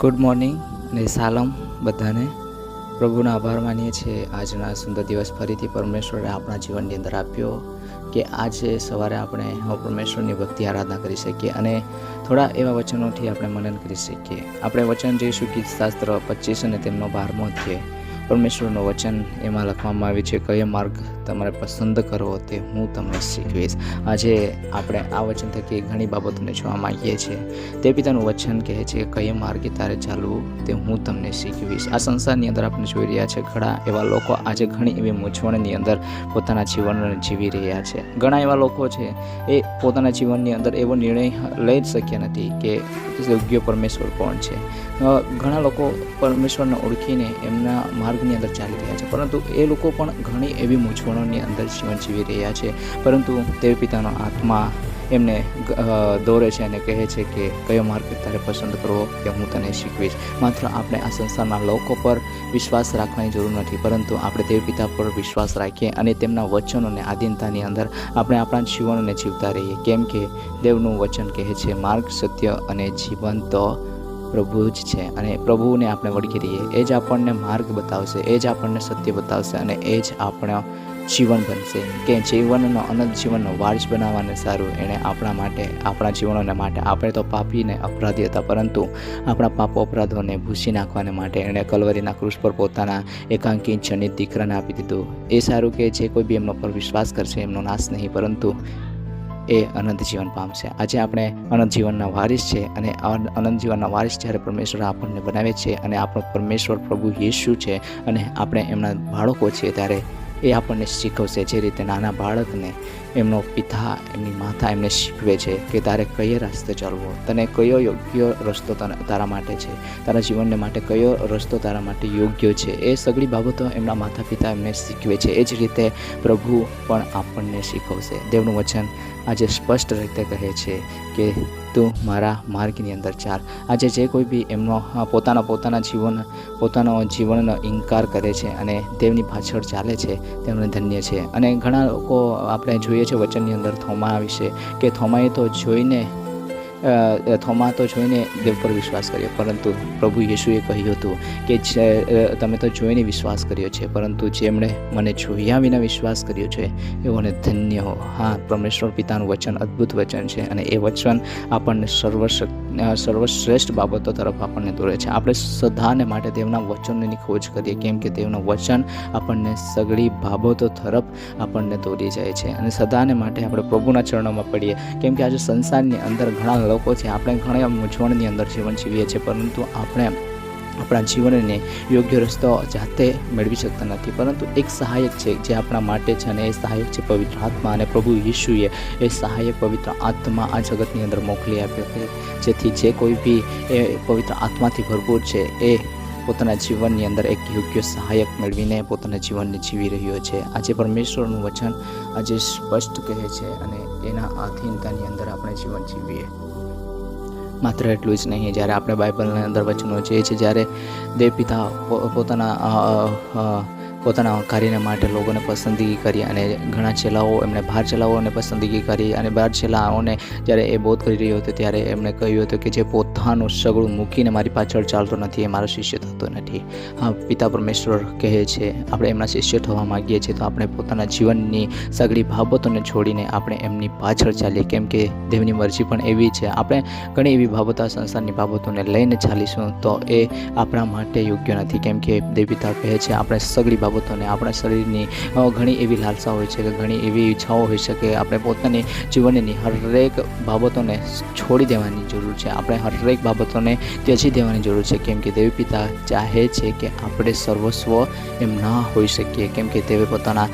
Good morning અને સાલમ બધાને. પ્રભુનો આભાર માનીએ છીએ. આજના સુંદર દિવસ ફરીથી પરમેશ્વરે આપણા જીવનની અંદર આપ્યો કે આજે સવારે આપણે પરમેશ્વરની ભક્તિ આરાધના કરી શકીએ અને થોડા એવા વચનોથી આપણે મનન કરી શકીએ. આપણે વચન જોઈશું કે શાસ્ત્ર પચીસ અને તેમનો બારમો અધ્યાય. પરમેશ્વરનું વચન એમાં લખવામાં આવ્યું છે, કયો માર્ગ તમારે પસંદ કરવો તે હું તમને શીખવીશ. આજે આપણે આ વચન થકી ઘણી બાબતોને જોવા માંગીએ છીએ. તે પિતાનું વચન કહે છે કે કયો માર્ગે તારે ચાલવું તે હું તમને શીખવીશ. આ સંસારની અંદર આપણે જોઈ રહ્યા છે, ઘણા એવા લોકો આજે ઘણી એવી મૂંઝવણની અંદર પોતાના જીવનને જીવી રહ્યા છે. ઘણા એવા લોકો છે, એ પોતાના જીવનની અંદર એવો નિર્ણય લઈ જ શક્યા નથી કે યોગ્ય પરમેશ્વર કોણ છે. ઘણા લોકો પરમેશ્વરને ઓળખીને એમના માર્ગની અંદર ચાલી રહ્યા છે. પરંતુ એ લોકો પણ ઘણી એવી મૂંઝવણોની અંદર જીવન જીવી રહ્યા છે. પરંતુ તે પિતાનો આત્મા એમને દોરે છે અને કહે છે કે, કયો માર્ગ તારે પસંદ કરવો તે હું તને શીખવીશ? માત્ર આપણે આ સંસારના લોકો પર વિશ્વાસ રાખવાની જરૂર નથી. પરંતુ આપણે દેવ પિતા પર વિશ્વાસ રાખીએ અને તેમના વચનોને આધીનતાની અંદર આપણે આપણા જીવનને જીવતા રહીએ. કેમ કે દેવનું વચન કહે છે, માર્ગ સત્ય અને જીવન તો પ્રભુ જ છે અને પ્રભુને આપણે વળગી રહીએ. એ જ આપણને માર્ગ બતાવશે, એ જ આપણને સત્ય બતાવશે અને એ જ આપણો જીવન બનશે. કે જીવનનો અનંત જીવનનો વારસ બનાવવાને સારું, એણે આપણા માટે, આપણા જીવનોને માટે, આપણે તો પાપીને અપરાધી હતા, પરંતુ આપણા પાપો અપરાધોને ભૂસી નાખવાને માટે એણે કલવરીના કૃષ પર પોતાના એકાંકી જનિત દીકરાને આપી દીધું. એ સારું કે જે કોઈ બી એમનો પર વિશ્વાસ કરશે, એમનો નાશ નહીં, પરંતુ એ અનંત જીવન પામશે આજે આપણે અનંત જીવનના વારિસ છે અને અનંત જીવનના વારિસ જ્યારે પરમેશ્વર આપણને બનાવે છે અને આપણો પરમેશ્વર પ્રભુ યેશુ છે અને આપણે એમના બાળકો છીએ ત્યારે એ આપણને શીખવશે જે રીતે નાના બાળકને એમનો પિતા, એમની માતા એમને શીખવે છે કે તારે કયો રસ્તે ચાલવો? તને કયો યોગ્ય રસ્તો તારા માટે છે? તારા જીવનને માટે કયો રસ્તો તારા માટે યોગ્ય છે? એ સગળી બાબતો એમના માતા પિતા એમને શીખવે છે. એ જ રીતે પ્રભુ પણ આપણને શીખવશે. દેવનું વચન આજે સ્પષ્ટ રીતે કહે છે કે તું મારા માર્ગની અંદર ચાલ. આજે જે કોઈ બી એમનો પોતાના પોતાના જીવન, પોતાનો જીવનનો ઇનકાર કરે છે અને દેવની પાછળ ચાલે છે, તેમને ધન્ય છે. અને ઘણા લોકો આપણે જોઈએ છે, વચનની અંદર થોમા વિશે કે થોમાએ તો જોઈને થોમા તો જોઈને દેવ પર વિશ્વાસ કર્યો. પરંતુ પ્રભુ યેશુએ કહ્યું હતું કે તમે તો જોઈને વિશ્વાસ કર્યો છે, પરંતુ જેમણે મને જોયા વિના વિશ્વાસ કર્યો છે, એઓને ધન્ય હો. હા, પરમેશ્વર પિતાનું વચન અદ્ભુત વચન છે અને એ વચન આપણને સર્વશક્ત સર્વશ્રેષ્ઠ બાબતો તરફ આપણને દોરે છે. આપણે સદાને માટે દેવના વચનની ખોજ કરીએ, કેમ કે દેવનું વચન આપણને સગળી બાબતો તરફ આપણને દોરી જાય છે. અને સદાને માટે આપણે પ્રભુના ચરણોમાં પડીએ, કેમ કે આજે સંસારની અંદર ઘણા લોકો છે. આપણે ઘણા મૂંઝવણની અંદર જીવન જીવીએ છીએ, પરંતુ આપણે આપણા જીવનને યોગ્ય રસ્તો જાતે મેળવી શકતા નથી. પરંતુ એક સહાયક છે જે આપણા માટે છે અને એ સહાયક છે પવિત્ર આત્મા અને પ્રભુ યીશુએ એ સહાયક પવિત્ર આત્મા આ જગતની અંદર મોકલી આપ્યો છે. જેથી જે કોઈ બી એ પવિત્ર આત્માથી ભરપૂર છે એ પોતાના જીવનની અંદર એક યોગ્ય સહાયક મેળવીને પોતાના જીવનને જીવી રહ્યો છે. આજે પરમેશ્વરનું વચન આજે સ્પષ્ટ કહે છે અને એના આધીનતાની અંદર આપણે જીવન જીવીએ. માત્ર એટલું જ નહીં, જ્યારે આપણે બાઇબલની અંદર વચનો જે છે, જ્યારે દેવ પિતા પોતાના પોતાના કાર્યને માટે લોકોને પસંદગી કરી અને ઘણા ચેલાઓ એમણે બહાર ચેલાઓને પસંદગી કરી અને બહાર ચેલાઓને જ્યારે એ બોધ કરી રહ્યો હતો ત્યારે એમણે કહ્યું હતું કે જે પોતાનું સગળું મૂકીને મારી પાછળ ચાલતો નથી, એ મારો શિષ્ય થતો નથી. હા, પિતા પરમેશ્વર કહે છે, આપણે એમના શિષ્ય થવા માગીએ છીએ, તો આપણે પોતાના જીવનની સગળી બાબતોને છોડીને આપણે એમની પાછળ ચાલીએ. કેમ કે દેવની મરજી પણ એવી છે. આપણે ઘણી એવી બાબતો, સંસારની બાબતોને લઈને ચાલીશું તો એ આપણા માટે યોગ્ય નથી. કેમ કે દેવપિતા કહે છે, આપણે સગળી બાબતોને આપણા શરીરની ઘણી એવી લાલસા હોય છે કે ઘણી એવી ઈચ્છાઓ હોય છે કે આપણે પોતાની જીવનની હરેક બાબતોને છોડી દેવાની જરૂર છે. આપણે હરેક બાબતોને ત્યજી દેવાની જરૂર છે. કેમ કે દેવપિતા ચાહે છે કે આપણે સર્વસ્વ એમ ના હોઈ શકીએ. કેમ કે તેવે પોતાના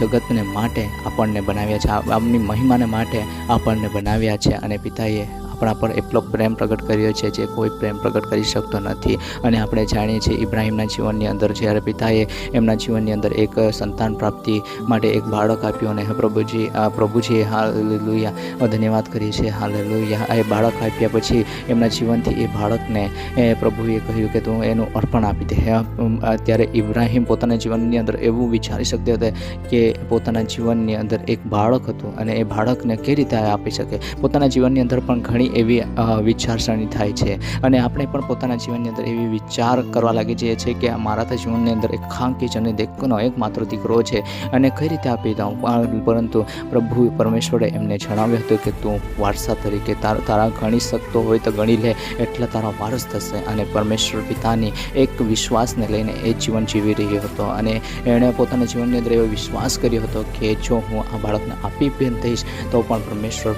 જગતને માટે આપણને બનાવ્યા છે. આપની મહિમાને માટે આપણને બનાવ્યા છે અને પિતાએ આપણા પર એટલો પ્રેમ પ્રગટ કર્યો છે જે કોઈ પ્રેમ પ્રગટ કરી શકતો નથી. અને આપણે જાણીએ છીએ ઇબ્રાહિમના જીવનની અંદર જ્યારે પિતાએ એમના જીવનની અંદર એક સંતાન પ્રાપ્તિ માટે એક બાળક આપ્યું અને પ્રભુજી આ પ્રભુજીએ હાલેલુયા. ધન્યવાદ કરીએ છીએ. હાલેલુયા. એ બાળક આપ્યા પછી એમના જીવનથી એ બાળકને એ પ્રભુએ કહ્યું કે તું એનું અર્પણ આપી દે. હે, અમ, ત્યારે ઇબ્રાહિમ પોતાના જીવનની અંદર એવું વિચારી શકતા હતા કે પોતાના જીવનની અંદર એક બાળક હતું અને એ બાળકને કઈ રીતે આપી શકે? પોતાના જીવનની અંદર પણ ઘણી ઘણી એવી વિચારસરણી થાય છે. અને આપણે પણ પોતાના જીવનની અંદર એવી વિચાર કરવા લાગી જઈએ છીએ કે મારા તો જીવનની અંદર એક ખાંકી અને દેખનો એક માત્ર દીકરો છે અને કઈ રીતે આપી દઉં પરંતુ પ્રભુ પરમેશ્વરે એમને જણાવ્યું હતું કે તું વારસા તરીકે તારા તારા ગણી શકતો હોય તો ગણી લે, એટલે તારા વારસ થશે અને પરમેશ્વર પિતાની એક વિશ્વાસને લઈને એ જીવન જીવી રહ્યો હતો. અને એણે પોતાના જીવનની અંદર એવો વિશ્વાસ કર્યો હતો કે જો હું આ બાળકને આપી પણ થઈશ, તો પણ પરમેશ્વર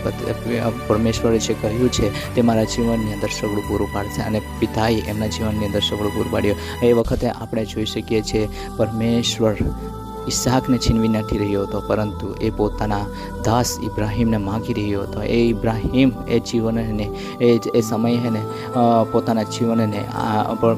પરમેશ્વરે જે કહ્યું છે તે મારા જીવનની અંદર સગડું પૂરું પાડશે અને પિતાએ એમના જીવનની અંદર સગડું પૂરું પાડ્યું. એ વખતે આપણે જોઈ શકીએ છીએ પરમેશ્વર ઈસાકને છીનવી નથી રહ્યો હતો, પરંતુ એ પોતાના દાસ ઇબ્રાહીમને માગી રહ્યો હતો. એ ઇબ્રાહીમ એ જીવનને એ જ, એ સમયે ને પોતાના જીવનને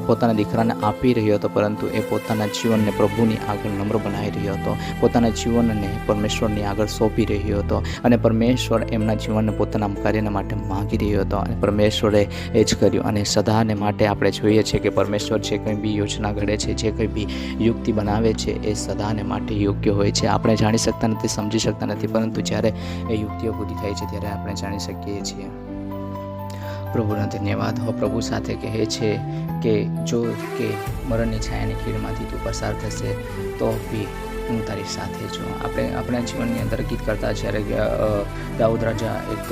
પોતાના દીકરાને આપી રહ્યો હતો, પરંતુ એ પોતાના જીવનને પ્રભુની આગળ નમ્ર બનાવી રહ્યો હતો. પોતાના જીવનને પરમેશ્વરની આગળ સોંપી રહ્યો હતો અને પરમેશ્વર એમના જીવનને પોતાના કાર્યને માટે માગી રહ્યો હતો. અને પરમેશ્વરે એ જ કર્યું અને સદાને માટે આપણે જોઈએ છીએ કે પરમેશ્વર જે કંઈ બી યોજના ઘડે છે, જે કંઈ બી યુક્તિ બનાવે છે, એ સદાને માટે યોગ્ય હોય છે. આપણે જાણી શકતા નથી, સમજી શકતા નથી, પરંતુ જ્યારે એ યુક્તિઓ પૂરી થાય છે, ત્યારે આપણે જાણી શકીએ છીએ. પ્રભુનો ધન્યવાદ. હો પ્રભુ સાથે કહે છે કે, જો કે મરણની છાયાની ખીણમાંથી તું પસાર થશે, તો બી હું તારી સાથે છું. આપણે આપણા જીવનની અંદર ગીત કરતા જ્યારે દાઉદ રાજા એક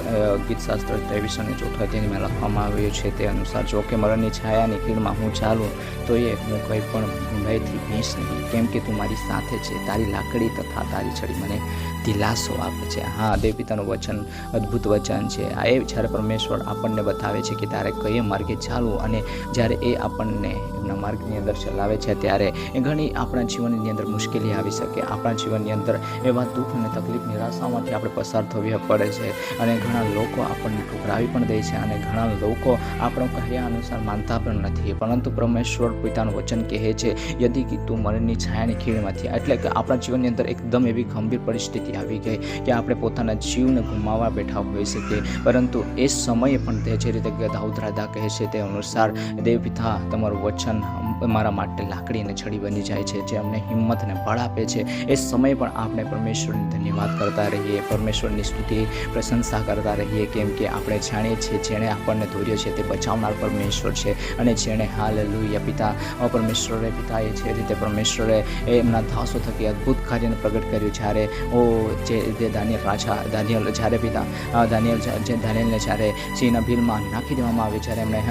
ગીતશાસ્ત્ર ત્રેવીસ અને ચોથા તેમાં લખવામાં આવ્યું છે તે અનુસાર, જો કે મરણની છાયાની ખીણમાં હું ચાલું, તો એ હું કંઈ પણ ભયથી ભીંસ નહીં. કેમ કે તું મારી સાથે છે, તારી લાકડી તથા તારી છડી મને દિલાસો આપે છે. હા દેવપિતાનું વચન, અદ્ભુત વચન છે. આ એ જ્યારે પરમેશ્વર આપણને બતાવે છે કે તારે કઈ માર્ગે ચાલવું અને જ્યારે એ આપણને એમના માર્ગની અંદર ચલાવે છે, ત્યારે એ ઘણી આપણા જીવનની અંદર મુશ્કેલી આવી શકે આપણા જીવનની અંદર એવા દુઃખ અને તકલીફ નિરાશામાંથી આપણે પસાર થવી પડે છે. અને ઘણા લોકો આપણને ઠુકરાવી પણ દે છે અને ઘણા લોકો આપણો કહ્યા અનુસાર માનતા પણ નથી. પરંતુ પરમેશ્વર પિતાનું વચન કહે છે, યદિ કે તું મરણની છાયાની ખીણમાંથી. એટલે કે આપણા જીવનની અંદર એકદમ એવી ગંભીર પરિસ્થિતિ આવી ગઈ કે આપણે પોતાના જીવને ગુમાવવા બેઠા હોઈ શકીએ પરંતુ એ સમયે પણ તે જે રીતે દાઉદ રાધા કહે છે તે અનુસાર, દેવ પિતા, તમારું વચન મારા માટે લાકડી અને છડી બની જાય છે જે અમને હિંમત અને બળ આપે છે. એ સમયે પણ આપણે પરમેશ્વરને ધન્યવાદ કરતા રહીએ, પરમેશ્વરની સ્તુતિ, પ્રશંસા કરતા રહીએ, કેમ કે આપણે જાણીએ છીએ જેણે આપણને ધોર્યો છે તે બચાવનાર પરમેશ્વર છે અને જેણે હાલ લુયા પિતા પરમેશ્વરે પિતાએ જે રીતે પરમેશ્વરે એમના દાસો થકી અદ્ભુત કાર્યને પ્રગટ કર્યું જ્યારે, ઓ, જે દાનિયલ રાજા, દાનિયલ, જ્યારે પિતા દાનિયલ, જે દાનિયલને જ્યારે સિંહના ભીલમાં નાખી દેવામાં આવે, જ્યારે એમણે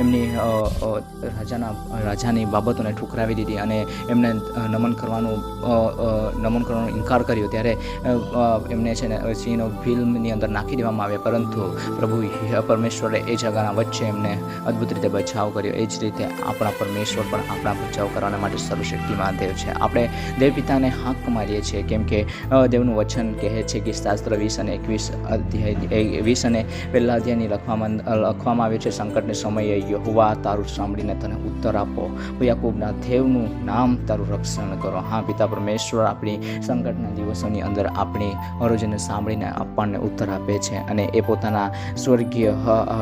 એમની રાજાના રાજાની બાબતોને ઠુકરાવી દીધી અને એમને નમન કરવાનું નમન કરવાનો ઇનકાર કર્યો. ત્યારે એમને છે ને સિંહનો ફિલ્મની અંદર નાખી દેવામાં આવ્યા. પરંતુ પ્રભુ પરમેશ્વરે એ જગાના વચ્ચે એમને અદ્ભુત રીતે બચાવ કર્યો. એ જ રીતે આપણા પરમેશ્વર પણ આપણા બચાવ કરવાના માટે સર્વશક્તિમાન દેવ છે. આપણે દેવ પિતાને હાંક મારીએ છીએ, કેમ કે દેવનું વચન કહે છે કે શાસ્ત્ર વીસ અને એકવીસ અધ્યાય વીસ અને પહેલા અધ્યાયની લખવામાં લખવામાં આવે છે, સંકટને સમયે યહોવા તારું સાંભળીને તને ઉત્તર આપો. યાકુબના દેવનું નામ તારું રક્ષણ કરો. હા, પિતા પરમેશ્વર, આપણી સંકટના દિવસોની અંદર આપણી અરોજને સાંભળીને આપણને ઉત્તર આપે છે અને એ પોતાના સ્વર્ગીય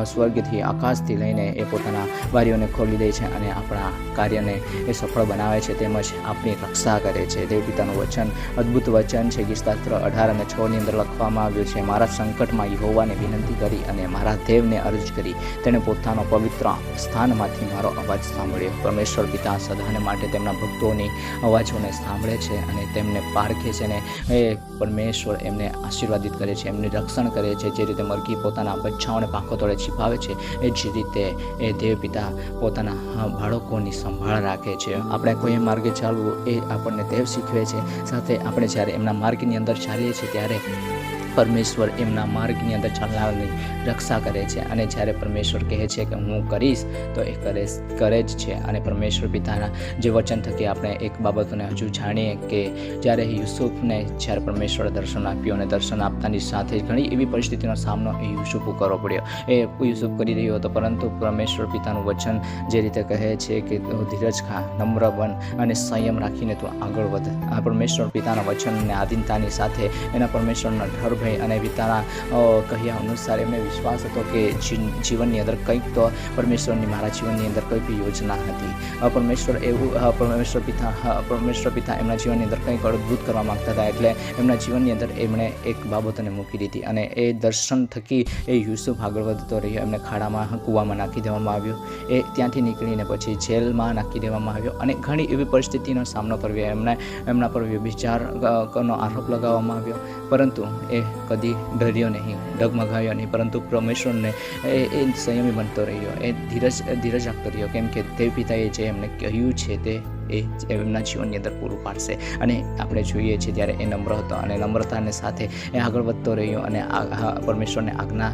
સ્વર્ગથી આકાશથી લઈને એ પોતાના બારીઓને ખોલી દે છે અને આપણા કાર્યને એ સફળ બનાવે છે. તેમજ આપણી રક્ષા કરે છે. દેવ પિતાનું વચન, અદ્ભુત વચન છે ગીસ્તાત્ર અઢાર અને છની અંદર લખવામાં આવ્યું છે, મારા સંકટમાં યહોવાને વિનંતી કરી અને મારા દેવને અરજ કરી. તેણે પોતાનો પવિત્ર સ્થાનમાંથી મારો અવાજ સાંભળ્યો. પરમેશ્વર પિતા સદાને માટે તેમના ભક્તોની અવાજોને સાંભળે છે અને તેમને પારખે છે અને એ પરમેશ્વર એમને આશીર્વાદિત કરે છે, એમનું રક્ષણ કરે છે, જે રીતે મરઘી પોતાના બચ્ચાઓને પાંખો તળે છીપાવે છે, એ જ રીતે એ દેવ પિતા પોતાના બાળકોની સંભાળ રાખે છે. આપણે કોઈ માર્ગે ચાલવું એ આપણને દેવ શીખવે છે. સાથે આપણે જ્યારે એમના માર્ગની અંદર ચાલીએ છીએ ત્યારે પરમેશ્વર એમના માર્ગની અંદર ચાલનારની રક્ષા કરે છે. અને જ્યારે પરમેશ્વર કહે છે કે હું કરીશ, તો એ કરે કરે જ છે. અને પરમેશ્વર પિતાના જે વચન થકી આપણે એક બાબતોને હજુ જાણીએ કે જ્યારે યુસુફને, જ્યારે પરમેશ્વરે દર્શન આપ્યું અને દર્શન આપતાની સાથે ઘણી એવી પરિસ્થિતિનો સામનો એ યુસુફ કરવો પડ્યો. એ યુસુફ કરી રહ્યો હતો, પરંતુ પરમેશ્વર પિતાનું વચન જે રીતે કહે છે કે તું ધીરજ ખા, નમ્ર બન અને સંયમ રાખીને તું આગળ વધ. આ પરમેશ્વર પિતાના વચન અને આધીનતાની સાથે એના પરમેશ્વરના ડર હોય અને પિતાના કહ્યા અનુસાર એમને વિશ્વાસ હતો કે જીવનની અંદર કંઈક તો પરમેશ્વરની, મારા જીવનની અંદર કંઈક યોજના હતી. પરમેશ્વર એવું પરમેશ્વર પિતા પરમેશ્વર પિતા એમના જીવનની અંદર કંઈક અદ્ભુત કરવા માગતા હતા એટલે એમના જીવનની અંદર એમણે એક બાબતને મૂકી દીધી અને એ દર્શન થકી એ યુસુફ આગળ વધતો રહ્યો, એમને ખાડામાં, કૂવામાં નાખી દેવામાં આવ્યો. એ ત્યાંથી નીકળીને પછી જેલમાં નાખી દેવામાં આવ્યો અને ઘણી એવી પરિસ્થિતિનો સામનો કર્યો એમને, એમના પર વ્યભિચારનો આરોપ લગાવવામાં આવ્યો. પરંતુ એ કદી ડર્યો નહીં ડગમગાવ્યો નહીં, પરંતુ પરમેશ્વરને એ એ સંયમી બનતો રહ્યો, એ ધીરજ ધીરજ રાખતો રહ્યો. કેમ કે દેવ પિતાએ જે એમને કહ્યું છે તે એ એમના જીવનની અંદર પૂરું પાડશે. અને આપણે જોઈએ છીએ ત્યારે એ નમ્ર હતો અને નમ્રતાને સાથે એ આગળ વધતો રહ્યો અને પરમેશ્વરને આજ્ઞા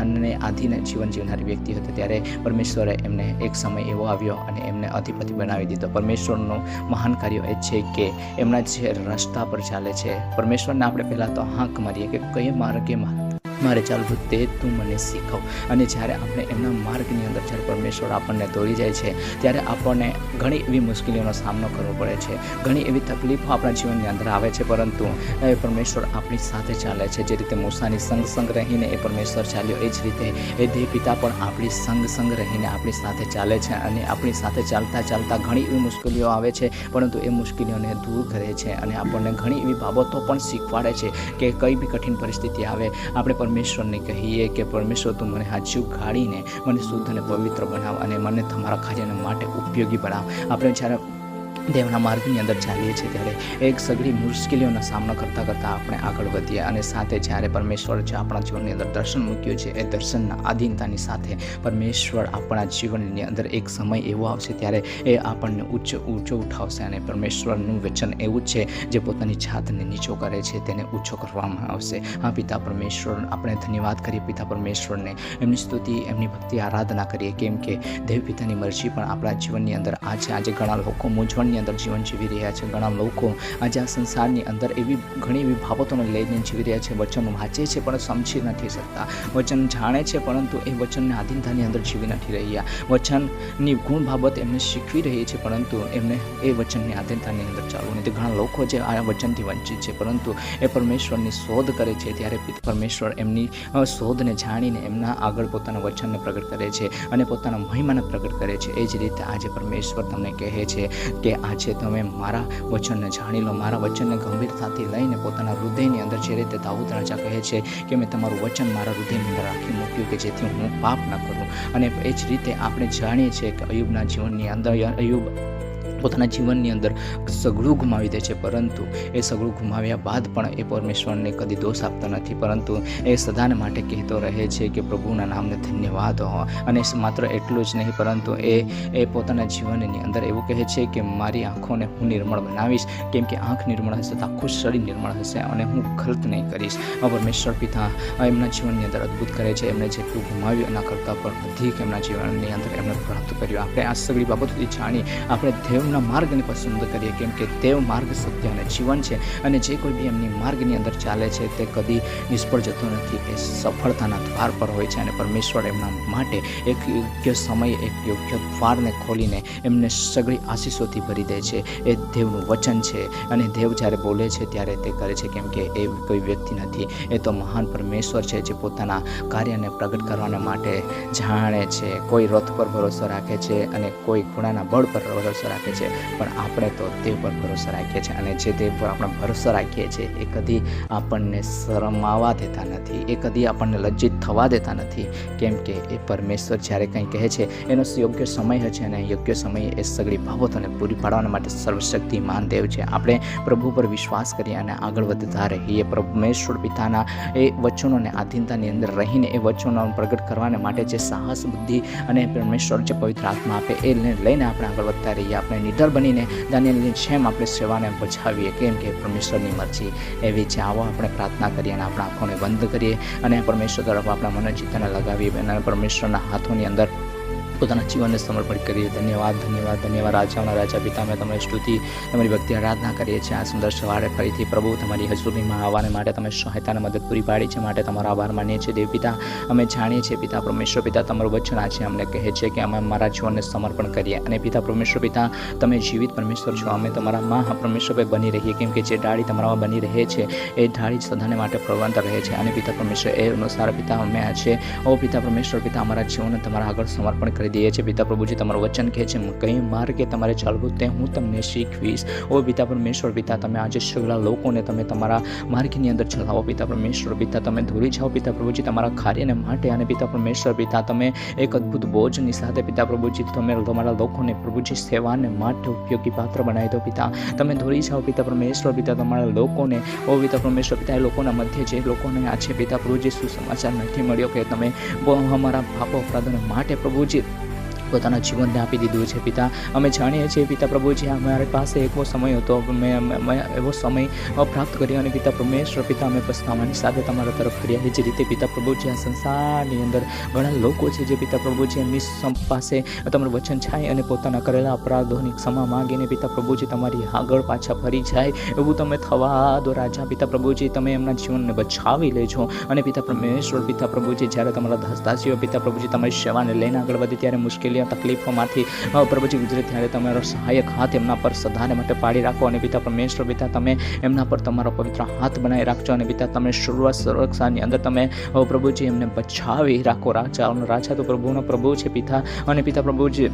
અને આધીન જીવન જીવનારી વ્યક્તિ હતો ત્યારે પરમેશ્વરે એમને એક સમય એવો આવ્યો અને એમને અધિપતિ બનાવી દીધો. પરમેશ્વરનું મહાન કાર્ય એ છે કે એમના જે રસ્તા પર ચાલે છે. પરમેશ્વરને આપણે પહેલાં તો હાંક મારીએ કે કઈ માર્ગે મા- મારે ચાલવું તે તું મને શીખવ. અને જ્યારે આપણે એમના માર્ગની અંદર જ્યારે પરમેશ્વર આપણને દોરી જાય છે, ત્યારે આપણને ઘણી એવી મુશ્કેલીઓનો સામનો કરવો પડે છે. ઘણી એવી તકલીફો આપણા જીવનની અંદર આવે છે, પરંતુ એ પરમેશ્વર આપણી સાથે ચાલે છે. જે રીતે મૂસાની સંગ સંગ રહીને એ પરમેશ્વર ચાલ્યો, એ જ રીતે એ દેહ પિતા પણ આપણી સંગ સંગ રહીને આપણી સાથે ચાલે છે અને આપણી સાથે ચાલતા ચાલતા ઘણી એવી મુશ્કેલીઓ આવે છે, પરંતુ એ મુશ્કેલીઓને દૂર કરે છે અને આપણને ઘણી એવી બાબતો પણ શીખવાડે છે કે કઈ બી કઠિન પરિસ્થિતિ આવે, આપણે પરમેશ્વરને કહીએ કે પરમેશ્વર તું મને હાજુ ગાળીને મને શુદ્ધ અને પવિત્ર બનાવ અને મને તમારા કાર્યને માટે ઉપયોગી બનાવ. આપણે જ્યારે દેવના માર્ગની અંદર ચાલીએ છીએ ત્યારે એક સઘળી મુશ્કેલીઓનો સામનો કરતાં કરતાં આપણે આગળ વધીએ અને સાથે જ્યારે પરમેશ્વર જે આપણા જીવનની અંદર દર્શન મૂક્યું છે, એ દર્શનના આધીનતાની સાથે પરમેશ્વર આપણા જીવનની અંદર એક સમય એવો આવશે ત્યારે એ આપણને ઉચ્ચ ઊંચો ઉઠાવશે અને પરમેશ્વરનું વચન એવું છે જે પોતાની જાતને નીચો કરે છે, તેને ઊંચો કરવામાં આવશે. હા, પિતા પરમેશ્વર, આપણે ધન્યવાદ કરીએ પિતા પરમેશ્વરને. એમની સ્તુતિ, એમની ભક્તિ, આરાધના કરીએ. કેમ કે દેવ પિતાની મરજી પણ આપણા જીવનની અંદર આજે આજે ઘણા લોકો મૂંઝવણની અંદર જીવન જીવી રહ્યા છે. ઘણા લોકો આજે આ સંસારની અંદર એવી ઘણી એવી બાબતોને લઈને જીવી રહ્યા છે. વચન વાંચે છે પણ સમજી નથી શકતા. વચન જાણે છે પરંતુ એ વચનને આધીનતાની અંદર જીવી નથી રહ્યા. વચનની ગુણ બાબત એમને શીખવી રહી છે પરંતુ એમને એ વચનની આધીનતાની અંદર ચાલવું નથી. ઘણા લોકો જે આ વચનથી વંચિત છે પરંતુ એ પરમેશ્વરની શોધ કરે છે. ત્યારે પરમેશ્વર એમની શોધને જાણીને એમના આગળ પોતાના વચનને પ્રગટ કરે છે અને પોતાના મહિમાને પ્રગટ કરે છે. એ જ રીતે આજે પરમેશ્વર તમને કહે છે કે આજે તમે મારા વચનને જાણી લો. મારા વચનને ગંભીરતાથી લઈને પોતાના હૃદયની અંદર જે રીતે દાઉદ રાજા કહે છે કે મેં તમારું વચન મારા હૃદયની અંદર રાખી મૂક્યું કે જેથી હું પાપ ન કરું. અને એ જ રીતે આપણે જાણીએ છીએ કે અયુબના જીવનની અંદર અયુબ પોતાના જીવનની અંદર સઘળું ગુમાવી દે છે. પરંતુ એ સગળું ગુમાવ્યા બાદ પણ એ પરમેશ્વરને કદી દોષ આપતો નથી. પરંતુ એ સદાને માટે કહેતો રહે છે કે, પ્રભુના નામને ધન્યવાદ હો. અને માત્ર એટલું જ નહીં, પરંતુ એ એ પોતાના જીવનની અંદર એવું કહે છે કે, મારી આંખોને હું નિર્મળ બનાવીશ. કેમ કે આંખ નિર્મળ હશે તો આખું શરીર નિર્મળ હશે અને હું ખલત નહીં કરીશ. પરમેશ્વર પિતા એમના જીવનની અંદર અદ્ભુત કરે છે. એમને જેટલું ગુમાવ્યું એના કરતાં પણ અધિક એમના જીવનની અંદર એમને પ્રાપ્ત કર્યું. આપણે આ સગળી બાબતોથી જાણી, આપણે દેવના માર્ગને પસંદ કરીએ, કેમ કે દેવ માર્ગ સત્ય અને જીવન છે અને જે કોઈ બી એમની માર્ગની અંદર ચાલે છે, તે કદી નિષ્ફળ જતો નથી. એ સફળતાના દ્વાર પર હોય છે અને પરમેશ્વર એમના માટે એક યોગ્ય સમય, એક યોગ્ય દ્વારને ખોલીને એમને સગળી આશીષોથી ભરી દે છે. એ દેવનું વચન છે અને દેવ જ્યારે બોલે છે ત્યારે તે કરે છે, કેમ કે એ કોઈ વ્યક્તિ નથી. એ તો મહાન પરમેશ્વર છે જે પોતાના કાર્યને પ્રગટ કરવાના માટે જાણે છે. કોઈ રથ પર ભરોસો રાખે છે અને કોઈ ખૂણાના બળ પર ભરોસો રાખે છે. પણ આપણે તો દેવ પર ભરોસો રાખીએ છીએ અને જે દેવ પર આપણે ભરોસો રાખીએ છીએ એ કદી આપણને શરમાવા દેતા નથી. એ કદી આપણને લજ્જિત થવા દેતા નથી. કેમ કે એ પરમેશ્વર જ્યારે કંઈ કહે છે, એનો યોગ્ય સમય છે અને યોગ્ય સમયે એ સગળી બાબતોને પૂરી પાડવાના માટે સર્વશક્તિમાન દેવ છે. આપણે પ્રભુ પર વિશ્વાસ કરીએ અને આગળ વધતા રહીએ. પરમેશ્વર પિતાના એ વચનોને આધીનતાની અંદર રહીને એ વચનો પ્રગટ કરવાને માટે જે સાહસ, બુદ્ધિ અને પરમેશ્વર જે પવિત્ર આત્મા આપે એ લઈને આપણે આગળ વધતા રહીએ. આપણે નિડર બનીને દાનિયલની જેમ આપણે સેવાને બચાવીએ. કેમ કે પરમેશ્વરની મરજી એવી છે. આવો આપણે પ્રાર્થના કરીએ અને આપણા આંખોને બંધ કરીએ અને પરમેશ્વર તરફ આપણા મનોચિત્તને લગાવીએ અને પરમેશ્વરના હાથોની અંદર પોતાના જીવનને સમર્પણ કરીએ. ધન્યવાદ ધન્યવાદ ધન્યવાદ. રાજાઓના રાજા પિતા અમે તમે સ્તુતિ, તમારી ભક્તિ આરાધના કરીએ છીએ. આ સુંદર સવારે ફરીથી પ્રભુ તમારી હજુરીમાં આવવાને માટે તમે સહાયતાને મદદ પૂરી પાડી છે. માટે તમારો આભાર માનીએ છીએ. દેવ પિતા, અમે જાણીએ છીએ પિતા પરમેશ્વર પિતા તમારું વચન આજે અમને કહે છે કે અમે અમારા જીવનને સમર્પણ કરીએ. અને પિતા પરમેશ્વર પિતા, તમે જીવિત પરમેશ્વર છો. અમે તમારા મા પરમેશ્વર પર બની રહીએ. કેમ કે જે ડાળી તમારામાં બની રહે છે, એ ડાળી સદાને માટે પ્રવંત રહે છે. અને પિતા પરમેશ્વર એ અનુસાર પિતા અમે આજે ઓ પિતા પરમેશ્વર પિતા, અમારા જીવનને તમારા આગળ સમર્પણ કરી દઈએ છીએ. પિતા પ્રભુજી, તમારું વચન કહે છે કઈ માર્ગે તમારે ચાલવું તે હું તમને શીખવીશ. ઓ પિતા પરમેશ્વર, પિતા, તમે આજે સગળા લોકોને તમે તમારા માર્ગની અંદર ચલાવો. પિતા પરમેશ્વર, પિતા, તમે ધોરી જાઓ. પિતા પ્રભુજી, તમારા કાર્યને માટે અને પિતા પરમેશ્વર, પિતા, તમે એક અદ્ભુત બોજની સાથે પિતા પ્રભુજી, તમે તમારા લોકોને પ્રભુજી સેવાને માટે ઉપયોગી પાત્ર બનાવી દો. પિતા, તમે ધોરી જાઓ. પિતા પરમેશ્વર, પિતા, તમારા લોકોને, ઓ પિતા પરમેશ્વર, પિતા, એ લોકોના મધ્ય જે લોકોને આજે પિતા પ્રભુજી, સુસમાચાર નથી મળ્યો કે તમે અમારા પાપો અપરાધોને માટે પ્રભુજી પોતાના જીવનને આપી દીધું છે, પિતા. અમે જાણીએ છીએ, પિતા પ્રભુજી અમારી પાસે એવો સમય હતો મેં એવો સમય પ્રાપ્ત કર્યો અને પિતા પરમેશ્વર, પિતા, અમે પસ્તાવાની સાથે તમારા તરફ ફર્યા એ જ રીતે પિતા પ્રભુજી આ સંસારની અંદર ઘણા લોકો છે, જે પિતા પ્રભુજી એમની પાસે તમારું વચન છાય અને પોતાના કરેલા અપરાધોની ક્ષમા માંગીને પિતા પ્રભુજી તમારી આગળ પાછા ફરી જાય, એવું તમે થવા દો રાજા. પિતા પ્રભુજી તમે એમના જીવનને બચાવી લેજો અને પિતા પરમેશ્વર, પિતા પ્રભુજી જ્યારે તમારા દાસદાસીઓ, પિતા પ્રભુજી તમારી સેવાને લઈને આગળ વધે, ત્યારે મુશ્કેલીઓ તકલીફોમાંથી. પ્રભુજી ગુજરે ત્યારે તમારો સહાયક હાથ એમના પર સદાને માટે પાડી રાખો અને પિતા પરમેશ્વર પિતા, તમે એમના પર તમારો પવિત્ર હાથ બનાવી રાખજો અને પિતા, તમે શરૂઆત સુરક્ષાની અંદર તમે પ્રભુજી, એમને બચાવી રાખો. રાજા રાજા તો પ્રભુનો પ્રભુ છે, પિતા. અને પિતા, પ્રભુજી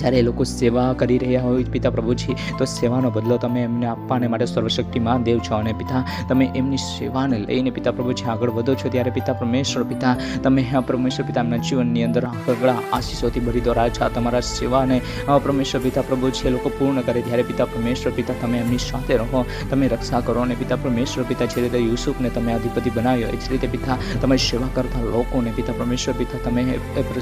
જ્યારે એ લોકો સેવા કરી રહ્યા હોય પિતા પ્રભુજી, તો સેવાનો બદલો તમે એમને આપવાને માટે સર્વશક્તિમાન દેવ છો અને પિતા, તમે એમની સેવાને લઈને પિતા પ્રભુજી આગળ વધો છો ત્યારે પિતા પરમેશ્વર, પિતા, તમે પરમેશ્વર પિતા એમના જીવનની અંદર આગળ આશીષોથી ભરી દો રાજા તમારા સેવાને પરમેશ્વર પિતા પ્રભુજી એ લોકો પૂર્ણ કરે ત્યારે પિતા પરમેશ્વર પિતા, તમે એમની સાથે રહો, તમે રક્ષા કરો અને પિતા પરમેશ્વર પિતા, જે રીતે યુસુફને તમે અધિપતિ બનાવ્યો, એ જ રીતે પિતા, તમે સેવા કરતા લોકોને પિતા પરમેશ્વર પિતા, તમે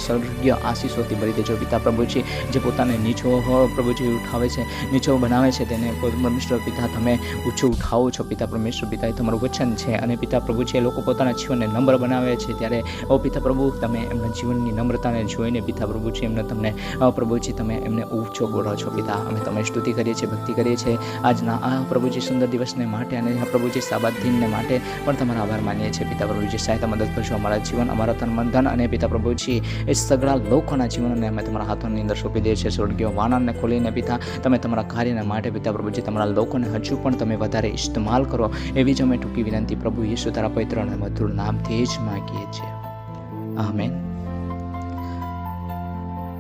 સ્વર્ગીય આશીષોથી ભરી દેજો પિતા પ્રભુજી. જે પોતાને નીચો પ્રભુજી ઉઠાવે છે, નીચો બનાવે છે, તેને પરમેશ્વર પિતા તમે ઊંચો ઉઠાવો છો. પિતા પરમેશ્વર પિતા એ તમારું વચન છે અને પિતા પ્રભુજી એ લોકો પોતાના જીવનને નમ્ર બનાવે છે ત્યારે, ઓ પિતા પ્રભુ, તમે એમના જીવનની નમ્રતાને જોઈને પિતા પ્રભુજી એમને તમને પ્રભુજી તમે એમને ઊંચો ગોળો છો પિતા. અમે તમે સ્તુતિ કરીએ છીએ, ભક્તિ કરીએ છીએ. આજના આ પ્રભુજી સુંદર દિવસને માટે અને પ્રભુજી સાબાદ દિનને માટે પણ તમારા આભાર માનીએ છીએ. પિતા પ્રભુજી સહાયતા, મદદ કરશો અમારા જીવન, અમારા તન, મન અને પિતા પ્રભુજી એ સગળા લોકોના જીવનને અમે તમારા હાથોની અંદર સોંપી દઈએ છીએ સ્વર્ગીય વાનાને ખોલીને પિતા, તમે તમારા કાર્યના માટે પિતા પ્રભુજી તમારા લોકોને હજુ પણ તમે વધારે ઇસ્તેમાલ કરો, એવી જ અમે ટૂંકી વિનંતી પ્રભુ યેસુ તારા પવિત્ર અને મધુર નામથી જ માગીએ છીએ. આમેન.